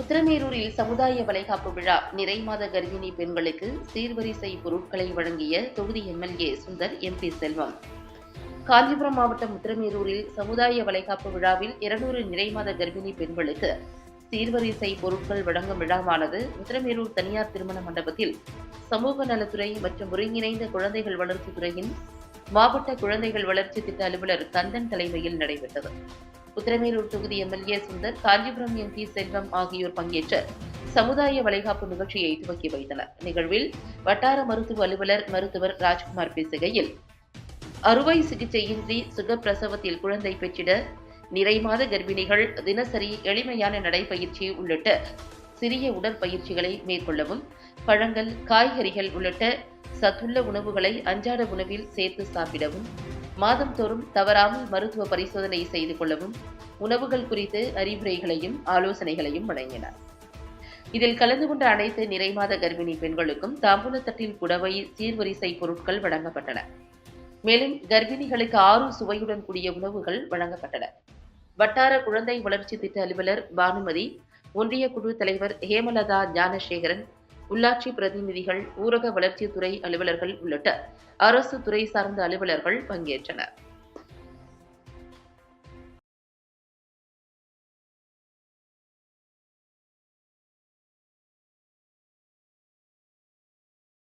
உத்தரமேரூரில் சமுதாய வளைகாப்பு விழா நிறைமாத கர்ப்பிணி பெண்களுக்கு சீர்வரிசை பொருட்களை வழங்கிய தொகுதி எம்எல்ஏ சுந்தர் எம்பி செல்வம். காஞ்சிபுரம் மாவட்டம் உத்திரமேரூரில் சமுதாய வளைகாப்பு விழாவில் இருநூறு நிறைமாத கர்ப்பிணி பெண்களுக்கு சீர்வரிசை பொருட்கள் வழங்கும் விழாவானது உத்திரமேரூர் தனியார் திருமண மண்டபத்தில் சமூக நலத்துறை மற்றும் ஒருங்கிணைந்த குழந்தைகள் வளர்ச்சித் துறையின் மாவட்ட குழந்தைகள் வளர்ச்சி திட்ட அலுவலர் கந்தன் தலைமையில் நடைபெற்றது. உத்தரமேலூர் தொகுதி எம்எல்ஏ சுந்தர் காஞ்சிபுரம் எம்பி செல்வம் ஆகியோர் பங்கேற்று சமுதாய வளைகாப்பு நிகழ்ச்சியை துவக்கி வைத்தனர். நிகழ்வில் வட்டார மருத்துவ அலுவலர் மருத்துவர் ராஜ்குமார் பேசுகையில் அறுவை சிகிச்சையின்றி சுகப்பிரசவத்தில் குழந்தை பெற்றிட நிறைமாத கர்ப்பிணிகள் தினசரி எளிமையான நடைப்பயிற்சி உள்ளிட்ட சிறிய உடற்பயிற்சிகளை மேற்கொள்ளவும் பழங்கள் காய்கறிகள் உள்ளிட்ட சத்துள்ள உணவுகளை அன்றாட உணவில் சேர்த்து சாப்பிடவும் மாதந்தோறும் தவறாமல் மருத்துவ பரிசோதனை செய்து கொள்ளவும் உணவுகள் குறித்து அறிவுரைகளையும் ஆலோசனைகளையும் வழங்கினார். இதில் கலந்து கொண்ட அனைத்து நிறைமாத கர்ப்பிணி பெண்களுக்கும் தாம்பூலத்தட்டில் புடவை சீர்வரிசை பொருட்கள் வழங்கப்பட்டன. மேலும் கர்ப்பிணிகளுக்கு ஆறு சுவையுடன் கூடிய உணவுகள் வழங்கப்பட்டன. வட்டார குழந்தை வளர்ச்சி திட்ட அலுவலர் பானுமதி ஒன்றிய குழு தலைவர் ஹேமலதா ஞானசேகரன் உள்ளாட்சி பிரதிநிதிகள் ஊரக வளர்ச்சித்துறை அலுவலர்கள் உள்ளிட்ட அரசு துறை சார்ந்த அலுவலர்கள் பங்கேற்றனர்.